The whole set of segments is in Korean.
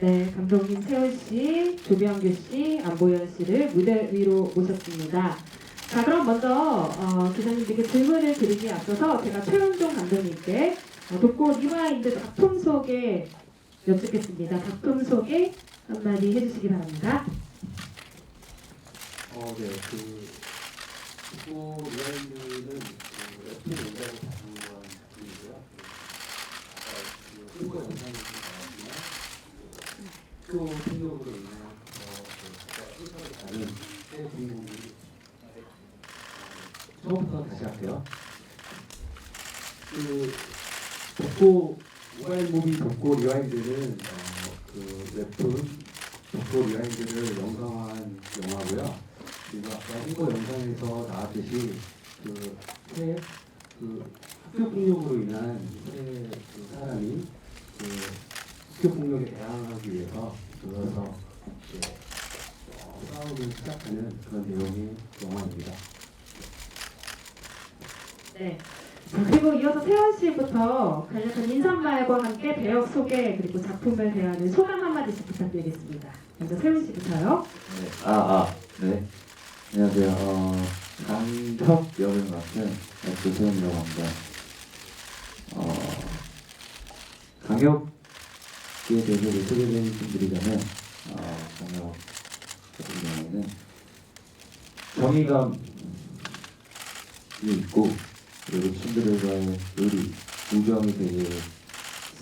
네, 감독님 세훈 씨, 조병규 씨, 안보현 씨를 무대 위로 모셨습니다. 자, 그럼 먼저 어, 기자님들께 질문을 드리기에 앞서서 제가 최은종 감독님께 어, 독고 리와인드 작품 소개 여쭙겠습니다. 작품 소개 한마디 해주시기 바랍니다. 어, 네, 그 그리고 리와인드는 그 원작을 다루한 작품이고요. 아까 그 한국 영상이 나왔지만 학교 폭력으로 인한 어, 그 다른 새 주인공이 처음부터 다시 할게요. 그 덕고 모바일 무비 덕고 리와인드는 어, 그 웹툰 덕고 리와인드를 영상화한 영화고요. 그리고 아까 홍보 영상에서 나왔듯이 그새 그 학교 폭력으로 인한 새그 사람이 그 학교 폭력에 대항하기 위해서 들어서 이제 어, 싸움을 시작하는 그런 내용의 영화입니다. 네. 자, 그리고 이어서 세원 씨부터 간략한 인사말과 함께 배역 소개 그리고 작품을 대하는 소감 한마디씩 부탁드리겠습니다. 먼저 세훈 씨부터요. 네. 아, 아, 네. 안녕하세요. 어, 강혁 역을 맡은 조세훈이라고 합니다. 어, 강혁 의 대표를 소개를 해드리자면, 어, 강혁 같은 경우에는 정의감이 있고, 그리고 친구들과의 의리, 우정이 되게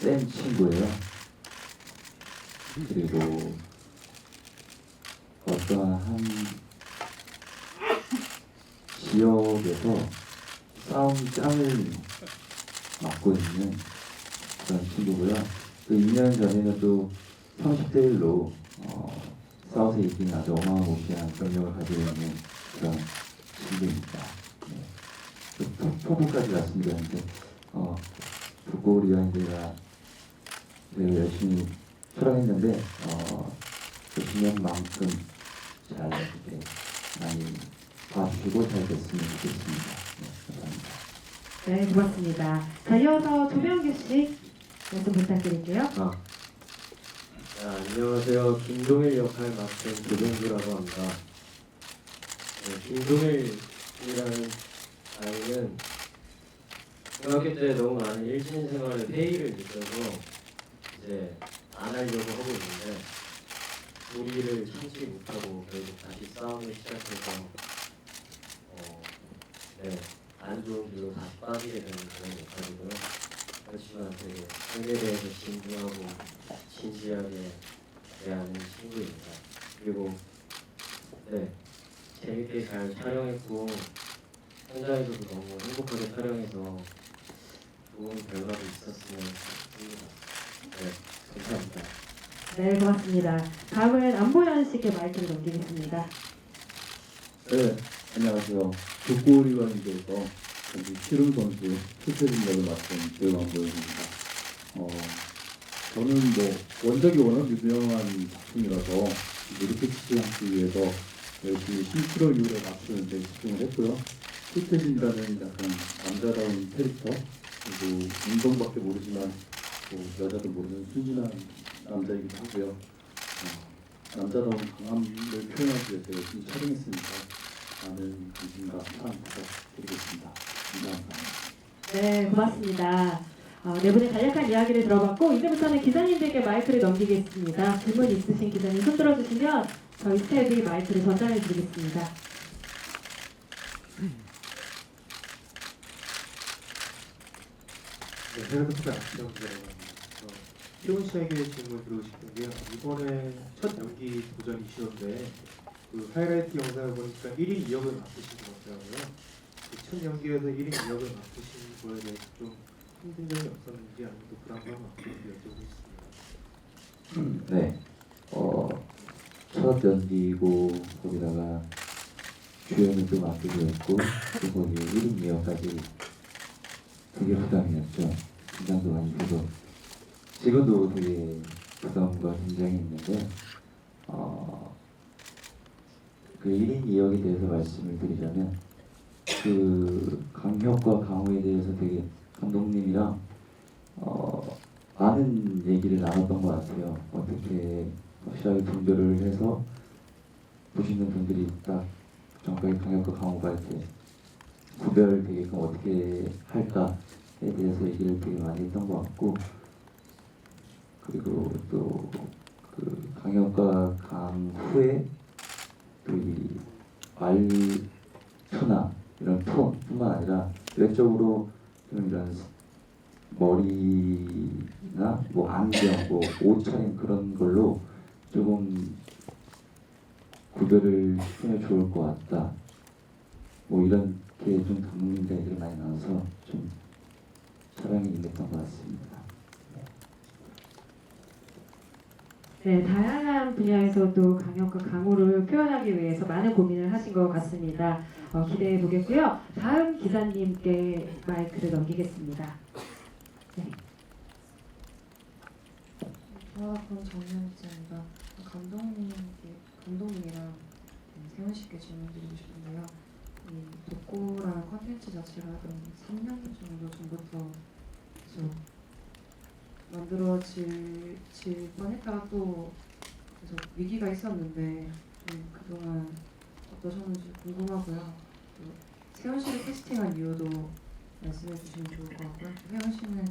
센 친구예요. 그리고 어떠한 지역에서 싸움 짱을 맡고 있는 그런 친구고요. 그 2년 전에는 또 30대 1로 어, 싸워서 이긴 아주 어마어마한 경력을 가지고 있는 그런 친구입니다. 네. 포부까지 말씀드렸는데 어, 북고 리와인드가 되게 열심히 촬영했는데 어, 열심히 한 만큼 잘 이렇게 많이 봐주시고 잘 됐으면 좋겠습니다. 네, 감사합니다. 네, 고맙습니다. 자, 이어서 조병규 씨 말씀 부탁드릴게요. 아, 자, 안녕하세요. 김종일 역할 맡은 조병규라고 합니다. 네, 김종일이라는 아이는 중학교 때 너무 많은 일진 생활의 회의를 느껴서 이제 안 하려고 하고 있는데 우리를 참지 못하고 결국 다시 싸움을 시작해서 어, 네, 안 좋은 길로 다시 빠지게 되는 그런 역할이고요. 그렇지만 되게 삶에 대해서 진중하고 진지하게 대하는 친구입니다. 그리고 네 재밌게 잘 촬영했고 현장에서도 너무 행복하게 촬영해서 좋은 결과도 있었으면 합니다. 네 감사합니다. 네, 고맙습니다. 다음은 안보현 씨께 마이크를 넘기겠습니다. 네, 안녕하세요. 독고리원에서 여기 씨름 선수 역을 맡은 조영환보입니다. 어, 저는 뭐 원작이 워낙 유명한 작품이라서 이렇게 치지 위해서 열심히 신트로 이후에 맞추는 데 집중을 했고요. 최태진이라는 약간 남자다운 캐릭터 그리고 운동밖에 모르지만 뭐 여자도 모르는 순진한 남자이기도 하고요. 어, 남자다운 강함을 표현하기 위해서 열심히 촬영했으니까 많은 관심과 사랑 부탁드리겠습니다. 감사합니다. 네, 고맙습니다. 어, 네 분의 간략한 이야기를 들어봤고 이제부터는 기자님들께 마이크를 넘기겠습니다. 질문 있으신 기자님 손 들어주시면 저희 스태프이 마이크를 전달해 드리겠습니다. 네, 합니다. 어, 희원 씨에게 질문 드리고 싶은데요. 이번에 첫 연기 도전이시던데 그 하이라이트 영상을 보니까 1인 2역을 맡으신 것 같더라고요. 그첫 연기에서 1인 2역을 맡으신 거에 대해서 좀 힘든 점이 없었는지 아니면 또 불안감이 없었는지 여쭤보고 있습니다. 네, 어, 첫 연기고 거기다가 주연을 또 맡기도 했고 또 거기 1인 미역까지 되게 부담이었죠. 긴장도 많이 되고 지금도 되게 부담과 긴장이 있는데 어, 그 1인 2역에 대해서 말씀을 드리자면 그 강혁과 강호에 대해서 되게 감독님이랑 어, 많은 얘기를 나눴던 것 같아요. 어떻게 확실하게 분별을 해서 보시는 분들이 딱 정확하게 강력과 강호가 이렇게 구별되게끔 어떻게 할까에 대해서 얘기를 되게 많이 했던 것 같고 그리고 또 그 강력과 강 후에 또이 말투나 이런 톤뿐만 아니라 외적으로 좀 이런 머리나 뭐 안경, 뭐 옷차림 그런 걸로 조금 구별을 시키면 좋을 것 같다. 뭐 이런 게좀 담는 데들이 많이 나와서 좀 사랑이 임했던 것 같습니다. 네, 다양한 분야에서도 강력과 강호를 표현하기 위해서 많은 고민을 하신 것 같습니다. 어, 기대해 보겠고요. 다음 기자님께 마이크를 넘기겠습니다. 조합원 정면 기자입니다. 감독님께 감독님이랑 음, 세훈 씨께 질문드리고 싶은데요. 이 독고라는 컨텐츠 자체가 한 3년 정도 전부터 계속 만들어질 질 뻔했다가 또 계속 위기가 있었는데 음, 그동안 어떠셨는지 궁금하고요. 또 세훈 씨를 캐스팅한 이유도 말씀해 주시면 좋을 것 같고요. 세훈 씨는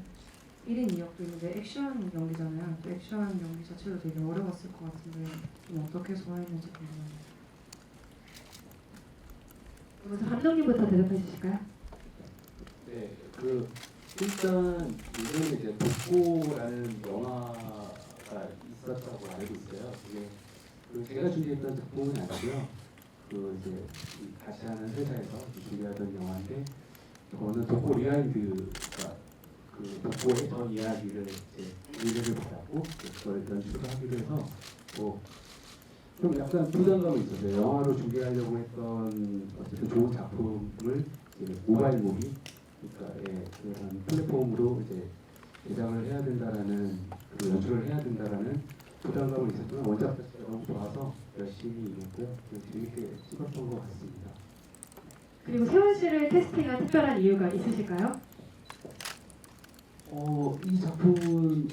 1인 2역도 있는데 액션 연기잖아요. 또 액션 연기 자체도 되게 어려웠을 것 같은데 좀 어떻게 소화했는지 궁금합니다. 먼저 감독님부터 대답해 주실까요? 네, 그 일단 요즘에 이제 독고라는 영화가 있었다고 알고 있어요. 그게 그 제가 준비했던 작품은 아니고요. 그 이제 이 다시 하는 회사에서 준비하던 영화인데 저는 독고 리와인드가 그 독고의 전 이야기를 이제 의뢰를 받았고 그걸 연출을 하기로 해서 뭐 좀 약간 부담감이 있었어요. 영화로 준비하려고 했던 어쨌든 좋은 작품을 모바일 무비 그러니까 예, 그런 플랫폼으로 이제 제작을 해야 된다라는 그 연출을 해야 된다라는 부담감은 있었지만 원작 자체가 너무 좋아서 열심히 일했고요. 재밌게 찍었던 것 같습니다. 그리고 세훈 씨를 캐스팅한 특별한 이유가 있으실까요? 어, 이 작품은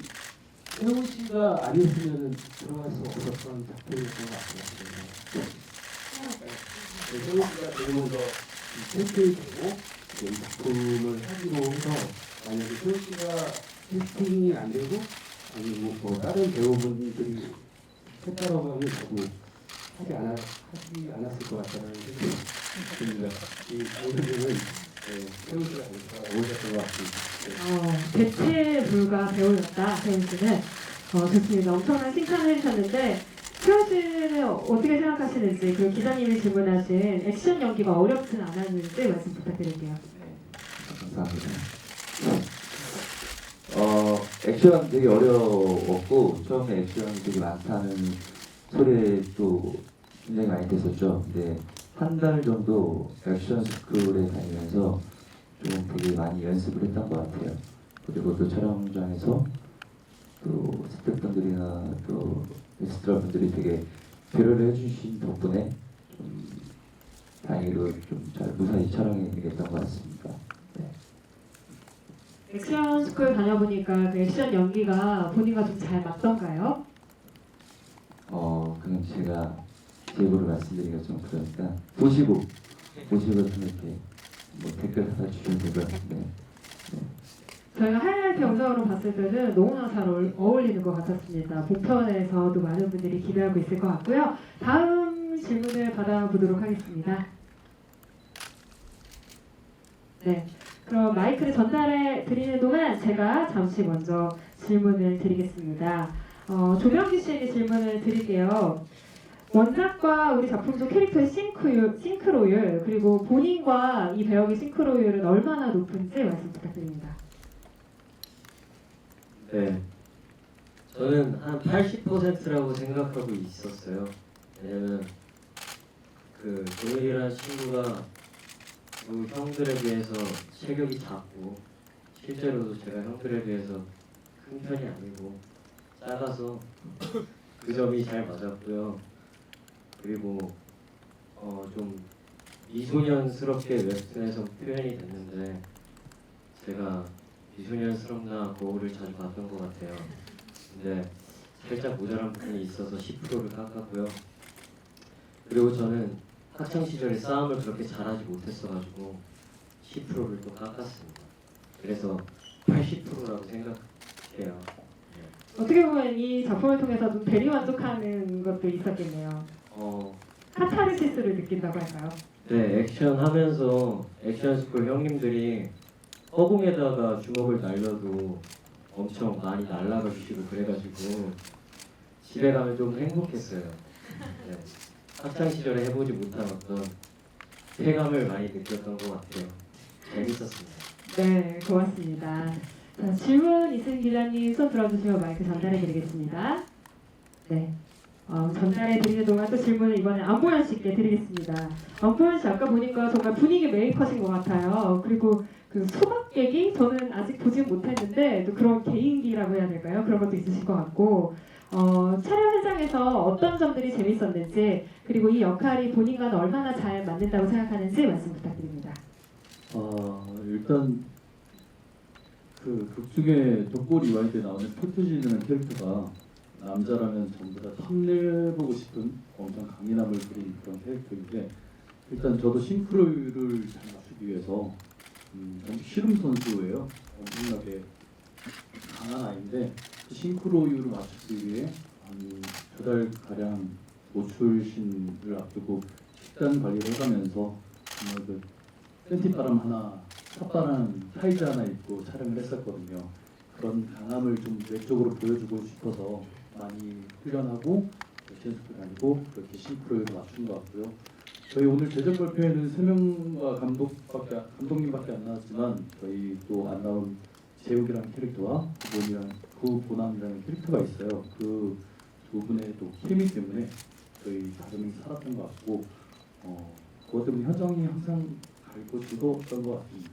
세훈 씨가 아니었으면 들어갈 수 없었던 작품이었던 것 같아요. 네, 세훈 씨가 제일 먼저 캐스팅되고 이 작품을 하기로 해서 만약에 세훈 씨가 캐스팅이 안 되고 아니면 뭐 다른 배우분들이 했다라고 하면 저도 하지 않았, 하지 않았을 것 같다는 생각이 듭니다. 이 오늘은 같습니다. 네. 어, 대체 불가 배우였다, 세훈 씨는. 어, 좋습니다. 엄청난 칭찬을 해주셨는데, 씨는 어떻게 생각하시는지, 그리고 기자님이 질문하신 액션 연기가 어렵진 않았는지 말씀 부탁드릴게요. 감사합니다. 어, 액션 되게 어려웠고 처음에 액션이 되게 많다는 소리도 굉장히 많이 됐었죠. 근데 한 달 정도 액션 스쿨에 다니면서 좀 되게 많이 연습을 했던 것 같아요. 그리고 또 촬영장에서 또 스태프분들이나 또 엑스트라 분들이 되게 배려를 해주신 덕분에 좀 다행히도 좀 잘 무사히 촬영이 됐던 것 같습니다. 액션 스쿨 다녀보니까 그 액션 연기가 본인과 좀 잘 맞던가요? 어, 그냥 제가 제 입으로 말씀드리기가 좀 그러니까 보시고 보시고 좀 이렇게 뭐 댓글 하나 주시면 되고요. 네. 저희가 하이라이트 영상으로 봤을 때는 너무나 잘 어울- 어울리는 것 같았습니다. 본편에서도 많은 분들이 기대하고 있을 것 같고요. 다음 질문을 받아보도록 하겠습니다. 네. 그럼 마이크를 전달해 드리는 동안 제가 잠시 먼저 질문을 드리겠습니다. 어, 조명기 씨에게 질문을 드릴게요. 원작과 우리 작품 속 캐릭터의 싱크율, 싱크로율 그리고 본인과 이 배역의 싱크로율은 얼마나 높은지 말씀 부탁드립니다. 네. 저는 한 80%라고 생각하고 있었어요. 왜냐면 그 조일이라는 친구가 그 형들에 비해서 체격이 작고 실제로도 제가 형들에 비해서 큰 편이 아니고 작아서 그 점이 잘 맞았고요. 그리고 어 좀 미소년스럽게 웹툰에서 표현이 됐는데 제가 미소년스럽나 거울을 자주 봤던 것 같아요. 근데 살짝 모자란 부분이 있어서 10%를 깎았고요. 그리고 저는 학창 시절에 싸움을 그렇게 잘하지 못했어가지고 10%를 또 깎았습니다. 그래서 80%라고 생각해요. 어떻게 보면 이 작품을 통해서 좀 대리만족하는 것도 있었겠네요. 어, 카타르시스를 느낀다고 할까요? 네, 액션 하면서 액션 스쿨 형님들이 허공에다가 주먹을 날려도 엄청 많이 날아가 주시고 그래가지고 집에 가면 좀 행복했어요. 네. 학창 시절에 해보지 못한 어떤 쾌감을 많이 느꼈던 것 같아요. 재밌었습니다. 네, 고맙습니다. 자, 질문 있으신 기자님 손 들어주시면 마이크 전달해 드리겠습니다. 네. 어, 전달해 드리는 동안 또 질문을 이번에 안보현 씨께 드리겠습니다. 안보현 씨 아까 보니까 정말 분위기 메이커신 것 같아요. 그리고 그 소박객이 저는 아직 보지 못했는데 또 그런 개인기라고 해야 될까요? 그런 것도 있으실 것 같고 어, 촬영 현장에서 어떤 점들이 재밌었는지 그리고 이 역할이 본인과는 얼마나 잘 맞는다고 생각하는지 말씀 부탁드립니다. 아 일단 그 극중에 독골 이와이 때 나오는 표트지라는 캐릭터가 남자라면 전부 다 탐내보고 싶은 엄청 강인함을 그린 그런 캐릭터인데 일단 저도 싱크로율을 잘 맞추기 위해서 음, 씨름 선수예요. 엄청나게 강한 아이인데 그 싱크로율을 맞추기 위해 한두달 가량 노출신을 앞두고 식단 관리를 해가면서 정말 그 팬티바람 하나, 삿바람 타이즈 하나 입고 촬영을 했었거든요. 그런 강함을 좀 외적으로 보여주고 싶어서 많이 훈련하고 연습을 다니고 그렇게 싱크로율을 맞춘 것 같고요. 저희 오늘 제작 발표에는 세 명과 감독밖에 감독님밖에 안 나왔지만 저희 또 안 나온 재욱이라는 캐릭터와 구본이랑 구보남이라는 캐릭터가 있어요. 그 두 분의 또 케미 때문에 저희 다섯 명이 살았던 것 같고 어, 그것 때문에 현장이 항상 갈고 즐거웠던 것 같습니다.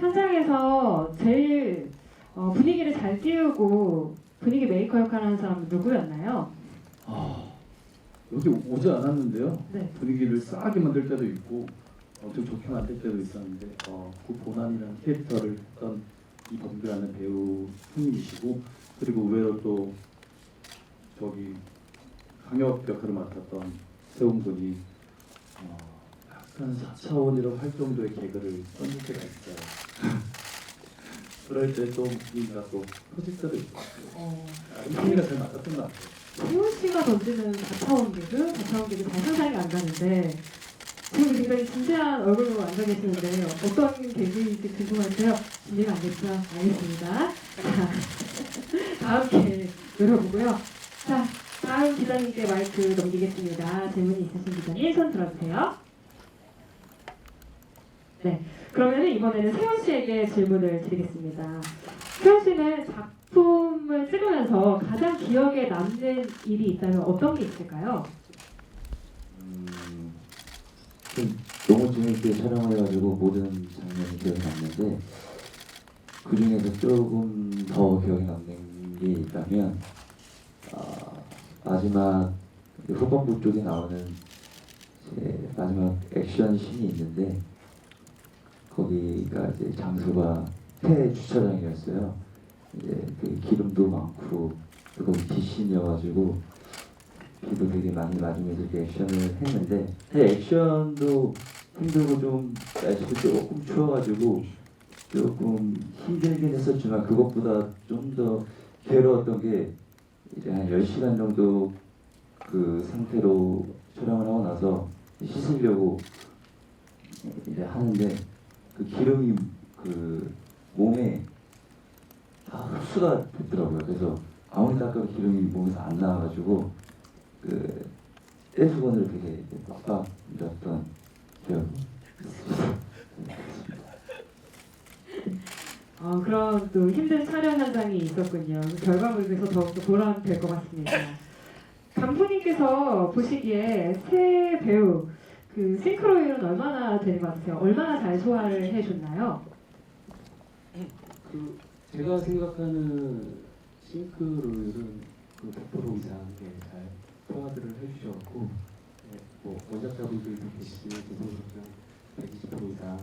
현장에서 제일 어, 분위기를 잘 띄우고 분위기 메이커 역할을 하는 사람은 누구였나요? 아 여기 오지 않았는데요. 네. 분위기를 싸게 만들 때도 있고 엄청 좋게 만들 때도 있었는데 어, 그 보남이라는 캐릭터를 했던 이범규라는 배우 형님이시고 그리고 의외로 또 저기 강혁 역할을 맡았던 세웅 군이 어, 약간 4차원이라고 할 정도의 개그를 던질 때가 있어요. 그럴 때또 분위기가 또 터질 때도 있고 어, 분위기가 잘 맞았던 것 같아요. 세훈 씨가 던지는 4차원 개그, 4차원 개그 잘 상상이 안 가는데 지금 굉장히 진지한 얼굴로 앉아 계시는데 어떤 개그인지 궁금한데요. 준비가 안 됐죠? 알겠습니다. 자, 다음 개 노려보고요. 자, 다음 기자님께 마이크 넘기겠습니다. 질문이 있으신 기자님 손 들어주세요. 네, 그러면 이번에는 세훈 씨에게 질문을 드리겠습니다. 세훈 씨는 작품을 찍으면서 가장 기억에 남는 일이 있다면 어떤 게 있을까요? 음, 좀 너무 재밌게 촬영을 해가지고 모든 장면이 기억에 남는데 그 중에서 조금 더 기억에 남는 게 있다면 아, 마지막 후반부 쪽에 나오는 이제 마지막 액션 씬이 있는데 거기가 이제 장소가 폐 주차장이었어요. 이제 그 기름도 많고 또 거기 뒷신이어가지고 비도 되게 많이 맞으면서 액션을 했는데 사실 액션도 힘들고 좀 날씨도 조금 추워가지고 조금 힘들긴 했었지만 그것보다 좀 더 괴로웠던 게 이제 한 10시간 정도 그 상태로 촬영을 하고 나서 씻으려고 이제 하는데 그 기름이 그 몸에 다 흡수가 됐더라고요. 그래서 아무리 닦아도 기름이 몸에서 안 나와가지고 그 떼수건을 되게 빡빡 밀었던 기억이 있습니다. 어, 그런 또 힘든 촬영 현장이 있었군요. 그 결과물에서 더욱더 보람될 것 같습니다. 감독님께서 보시기에 새 배우 그 싱크로율은 얼마나 되는 것 같으세요? 얼마나 잘 소화를 해줬나요? 그 제가 생각하는 싱크로율은 그100% 이상 예, 잘 소화들을 해주셨고 예, 뭐 원작자분들도 계시지만 제 생각은 120% 이상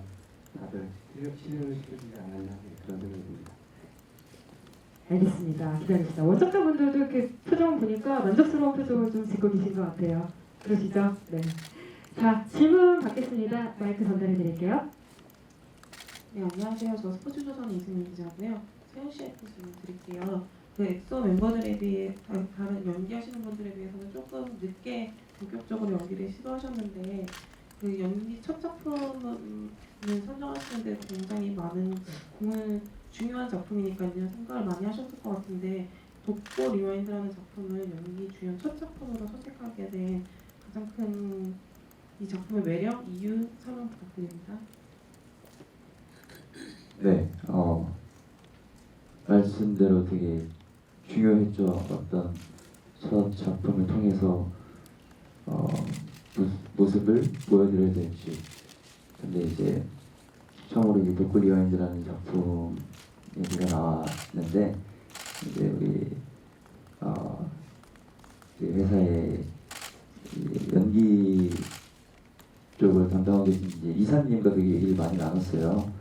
다들 실력 실력을 시켜주지 않았나 네, 그런 생각이 듭니다. 알겠습니다. 기다립시다. 원작자분들도 이렇게 표정 보니까 만족스러운 표정을 좀 짓고 계신 것 같아요. 그러시죠? 네. 자, 질문 받겠습니다. 마이크 전달해 드릴게요. 네, 안녕하세요. 저 스포츠조선 이승민 기자고요. 세훈 씨한테 질문 드릴게요. 그 엑소 멤버들에 비해 다- 다른 연기하시는 분들에 비해서는 조금 늦게 본격적으로 연기를 시도하셨는데 그 연기 첫 작품을 선정하시는데 굉장히 많은 공을 중요한 작품이니까요 생각을 많이 하셨을 것 같은데 독보 리와인드라는 작품을 연기 주연 첫 작품으로 선택하게 된 가장 큰 이 작품의 매력, 이유 설명 부탁드립니다. 네, 어, 말씀대로 되게 중요했죠. 어떤 첫 작품을 통해서 어, 모- 모습을 보여드려야 될지. 근데 이제 처음으로 이제 독구 리와인드라는 작품 얘기가 나왔는데 이제 우리 어, 그 회사의 이 연기 쪽을 담당하고 계신 이제 이사님과 되게 얘기를 많이 나눴어요.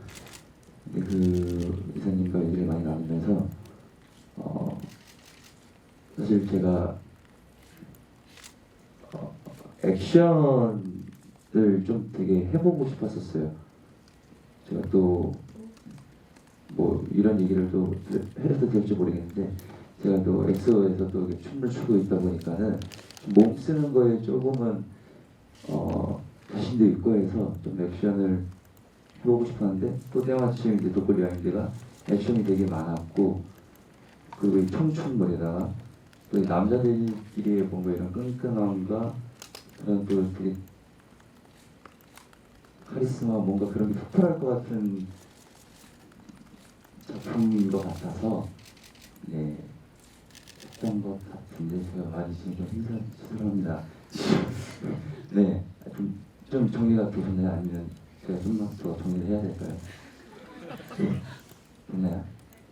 그 이사님과 얘기를 많이 나누면서 어, 사실 제가 어, 액션을 좀 되게 해보고 싶었었어요. 제가 또 뭐 이런 얘기를 또 해도 될지 모르겠는데 제가 또 엑소에서 또 춤을 추고 있다 보니까는 몸 쓰는 거에 조금은 어, 자신도 있고 해서 좀 액션을 해보고 싶었는데 또 때마침 이제 독거리 아인드가 액션이 되게 많았고 그리고 이 청춘물에다가 또이 남자들끼리의 뭔가 이런 끈끈함과 그런 또 되게 카리스마 뭔가 그런 게 폭발할 것 같은 작품인 것 같아서 네 했던 것 같은데 제가 많이 지금 좀 힘들, 죄송합니다. 네, 좀, 좀 정리가 되셨나요? 아니면 제가 좀만 더 정리를 해야 될까요? 네, 됐나요?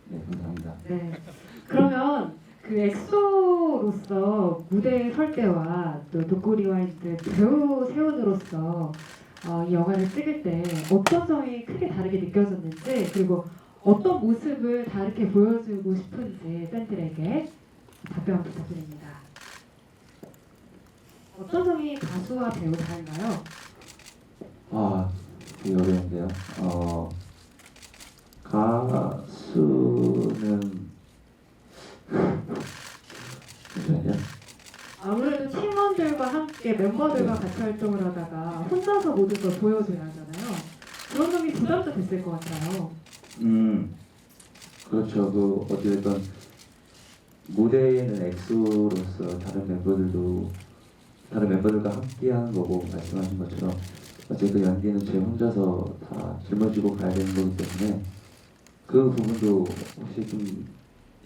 네, 감사합니다. 네. 그러면 그 엑소로서 무대에 설 때와 또 독구리와인드 배우 세훈으로서 어, 이 영화를 찍을 때 어떤 점이 크게 다르게 느껴졌는지 그리고 어떤 모습을 다르게 보여주고 싶은지 팬들에게 답변 부탁드립니다. 어떤 점이 가수와 배우 다른가요? 아, 되게 어려운데요. 어, 가수는 잠시만요. 아무래도 팀원들과 함께 멤버들과 같이 활동을 하다가 혼자서 모든 걸 보여줘야 하잖아요. 그런 점이 부담도 됐을 것 같아요. 음, 그렇죠. 그 어찌됐건 무대에는 엑소로서 다른 멤버들도 다른 멤버들과 함께하는 거고 말씀하신 것처럼 어쨌든 연기는 제 혼자서 다 짊어지고 가야 되는 거기 때문에 그 부분도 혹시 좀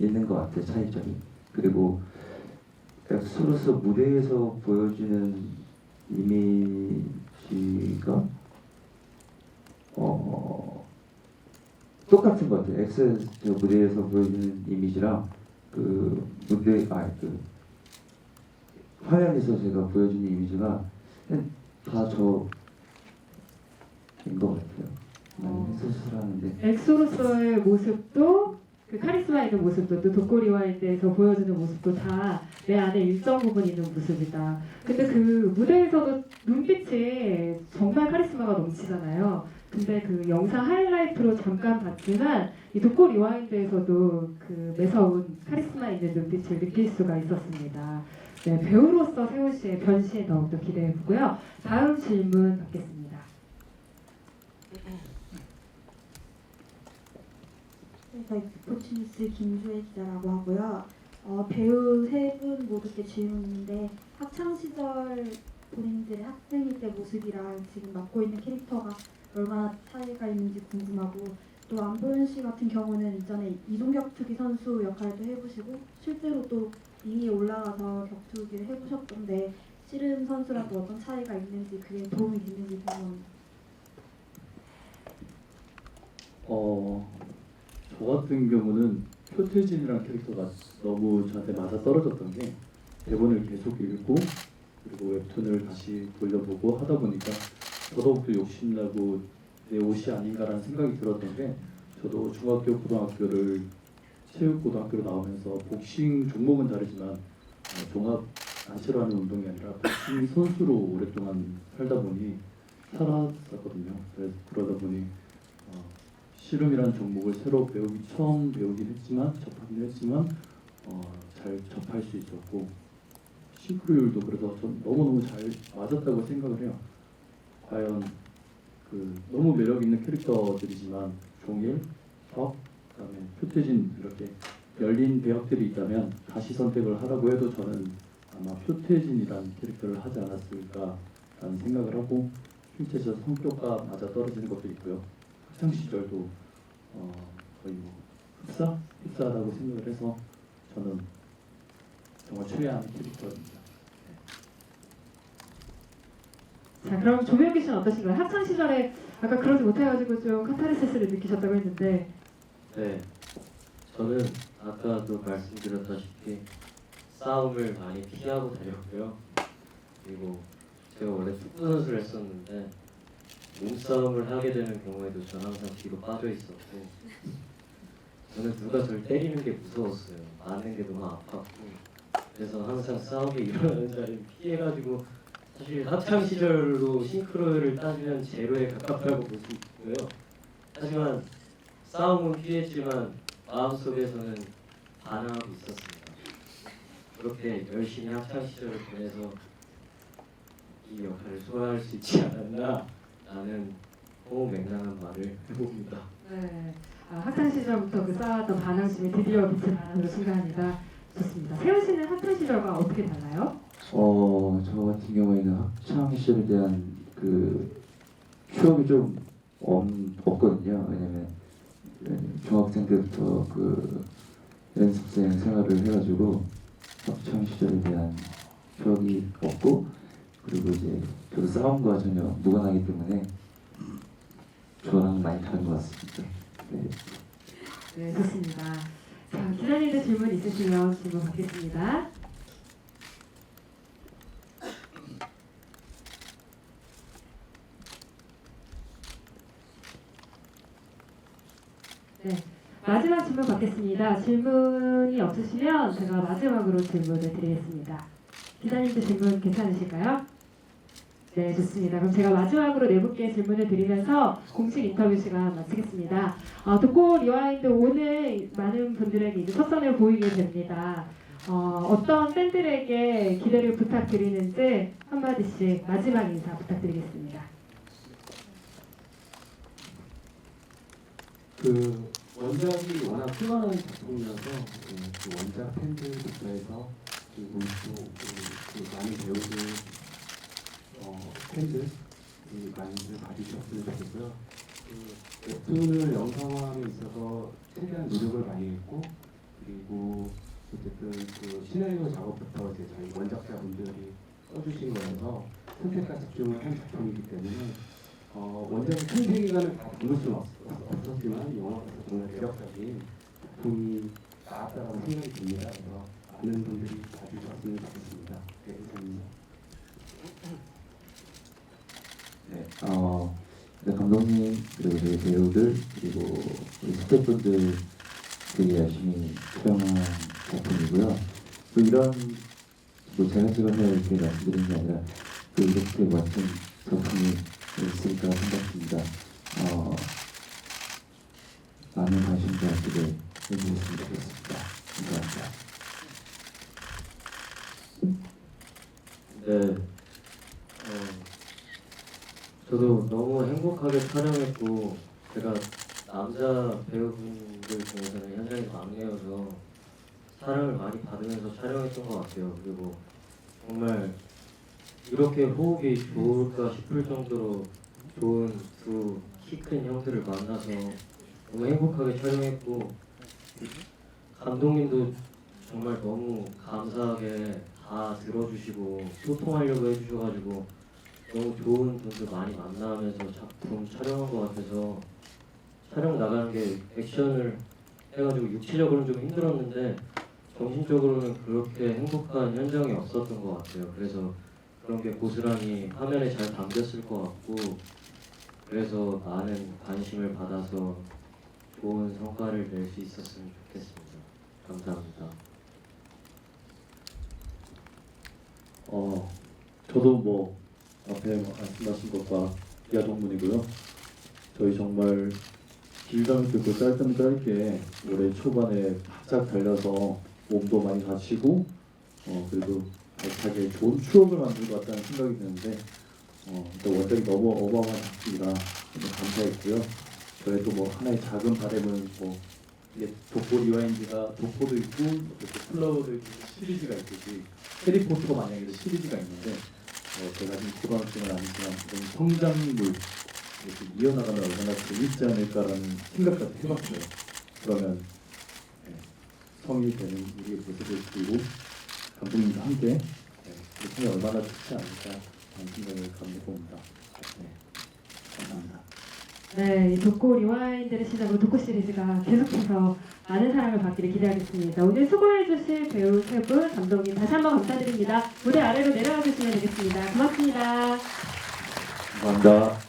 있는 것 같아요 차이점이 그리고 엑소로서 무대에서 보여지는 이미지가 어 똑같은 것 같아요. 엑스 저 무대에서 보여주는 이미지랑 그 무대 아그 화면에서 제가 보여주는 이미지가 다 저 인것 같아요. 어. 헬스하는데 엑소로서의 모습도 그 카리스마 있는 모습도 또 독고리와인드에서 보여주는 모습도 다 내 안에 일정 부분 있는 모습이다. 근데 그 무대에서도 눈빛이 정말 카리스마가 넘치잖아요. 근데 그 영상 하이라이트로 잠깐 봤지만 이 독고 리와인드에서도 그 매서운 카리스마 있는 눈빛을 느낄 수가 있었습니다. 네, 배우로서 세훈 씨의 변신 더욱더 기대해 보고요. 다음 질문 받겠습니다. 네, 스포츠뉴스 김주혜 기자라고 하고요. 어, 배우 세 분 모두께 질문인데 학창 시절 본인들의 학생일 때 모습이랑 지금 맡고 있는 캐릭터가 얼마나 차이가 있는지 궁금하고 또 안보현 씨 같은 경우는 이전에 이동격 투기 선수 역할도 해보시고 실제로 또 링에 올라가서 격투기를 해보셨던데 씨름 선수랑 또 어떤 차이가 있는지 그게 도움이 됐는지 궁금합니다. 어, 저 같은 경우는 표태진이라는 캐릭터가 너무 저한테 맞아 떨어졌던 게 대본을 계속 읽고 그리고 웹툰을 다시 돌려보고 하다 보니까 더더욱더 욕심나고 내 옷이 아닌가라는 생각이 들었던 게 저도 중학교 고등학교를 체육고등학교로 나오면서 복싱 종목은 다르지만 어, 종합 안 싫어하는 운동이 아니라 복싱 선수로 오랫동안 살다 보니 살았었거든요. 그래서 그러다 보니 어, 씨름이라는 종목을 새로 배우기 처음 배우긴 했지만 접하긴 했지만 어, 잘 접할 수 있었고 싱크로율도 그래서 전 너무너무 잘 맞았다고 생각을 해요. 과연 그 너무 매력 있는 캐릭터들이지만 종일, 덕, 그다음에 표태진 이렇게 열린 배역들이 있다면 다시 선택을 하라고 해도 저는 아마 표태진이라는 캐릭터를 하지 않았을까라는 생각을 하고 실제 저 성격과 맞아 떨어지는 것도 있고요. 학창 시절도 어, 거의 뭐 흡사, 흡사하다고 생각을 해서 저는 정말 최애하는 캐릭터입니다. 자, 그럼 조명기 씨는 어떠신가요? 학창 시절에 아까 그러지 못해가지고 좀 카타르시스를 느끼셨다고 했는데 네, 저는 아까도 말씀드렸다시피 싸움을 많이 피하고 다녔고요. 그리고 제가 원래 축구 선수를 했었는데 몸싸움을 하게 되는 경우에도 저는 항상 뒤로 빠져 있었고 저는 누가 저를 때리는 게 무서웠어요. 맞는 게 너무 아팠고 그래서 항상 싸움이 일어나는 자리를 피해가지고 사실 학창 시절로 싱크로율을 따지면 제로에 가깝다고 볼 수 있고요. 하지만 싸움은 피했지만 마음속에서는 반항하고 있었습니다. 그렇게 열심히 학창 시절을 보내서 이 역할을 소화할 수 있지 않았나 라는 호맹랑한 말을 해봅니다. 네, 아, 학창 시절부터 그 쌓았던 반항심이 드디어 빛을 발하는 순간이다. 좋습니다. 세훈 씨는 학창 시절과 어떻게 달라요? 어, 저 같은 경우에는 학창 시절에 대한 그 추억이 좀 없, 없거든요. 왜냐면 예, 중학생 때부터 그 연습생 생활을 해가지고 학창 시절에 대한 추억이 없고 그리고 이제 저도 싸움과 전혀 무관하기 때문에 저랑 많이 다른 것 같습니다. 네. 네, 좋습니다. 자, 기자님들 질문 있으시면 질문 받겠습니다. 네, 마지막 질문 받겠습니다. 질문이 없으시면 제가 마지막으로 질문을 드리겠습니다. 기자님들 질문 괜찮으실까요? 네, 좋습니다. 그럼 제가 마지막으로 네 분께 질문을 드리면서 공식 인터뷰 시간 마치겠습니다. 어, 독고 리와인드 오늘 많은 분들에게 이제 첫 선을 보이게 됩니다. 어, 어떤 팬들에게 기대를 부탁드리는지 한마디씩 마지막 인사 부탁드리겠습니다. 그 원작이 워낙 훌륭한 작품이라서 예, 그 원작 팬들부터 해서 그리고 그 많은 배우들 어, 팬들 이 많이들 봐주셨으면 좋겠고요. 그 웹툰을 영상화함에 있어서 최대한 노력을 많이 했고 그리고 어쨌든 그 시나리오 작업부터 이제 저희 원작자분들이 써주신 거여서 선택과 집중을 한 작품이기 때문에 어, 원작의 큰 세계관을 다 담을 수는 없, 었지만 영화에서 정말 매력적인 작품이 나왔다고 생각이 듭니다. 그래서 많은 분들이 봐주셨으면 좋겠습니다. 네, 감사합니다. 네, 어, 네, 감독님 그리고 저희 배우들 그리고 우리 스태프분들 되게 열심히 촬영한 작품이고요. 또 이런 뭐 제가 찍어서 이렇게 말씀드리는 게 아니라 또 이렇게 멋진 작품이 있을까 생각합니다. 어, 많은 관심과 기대 해주셨으면 좋겠습니다. 감사합니다. 네, 어, 저도 행복하게 촬영했고 제가 남자 배우분들 중에서는 현장에 막내여서 사랑을 많이 받으면서 촬영했던 것 같아요. 그리고 정말 이렇게 호흡이 좋을까 싶을 정도로 좋은 두 키 큰 형들을 만나서 너무 행복하게 촬영했고 감독님도 정말 너무 감사하게 다 들어주시고 소통하려고 해주셔가지고 너무 좋은 분들 많이 만나면서 작품 촬영한 것 같아서 촬영 나가는 게 액션을 해가지고 육체적으로는 좀 힘들었는데 정신적으로는 그렇게 행복한 현장이 없었던 것 같아요. 그래서 그런 게 고스란히 화면에 잘 담겼을 것 같고 그래서 많은 관심을 받아서 좋은 성과를 낼 수 있었으면 좋겠습니다. 감사합니다. 어, 저도 뭐 앞에 말씀하신 것과 이하동문이고요. 저희 정말 길다면 듣고 짧다면 짧게 올해 초반에 바짝 달려서 몸도 많이 다치고 어, 그래도 알차게 좋은 추억을 만들고 왔다는 생각이 드는데 어, 또 원작이 너무 어마어마한 작품이라 감사했고요. 저의 또뭐 하나의 작은 바람은 뭐 독보 리와인드가 독보도 있고 또 플라워도 있고 시리즈가 있듯이 해리포터 마냥의 시리즈가 있는데 어, 제가 지금 고등학생은 아니지만 그런 성장물 이렇게 이어나가면 얼마나 재밌지 않을까라는 생각까지 해봤어요. 그러면 네, 성이 되는 우리의 모습을 그리고 감독님과 함께 네, 그렇게 하면 얼마나 좋지 않을까 하는 생각을 겁니다. 네, 감사합니다. 네, 이 독고 리와인드를 시작으로 독고 시리즈가 계속해서 많은 사랑을 받기를 기대하겠습니다. 오늘 수고해주실 배우 세 분, 감독님 다시 한번 감사드립니다. 무대 아래로 내려와 주시면 되겠습니다. 고맙습니다. 감사합니다.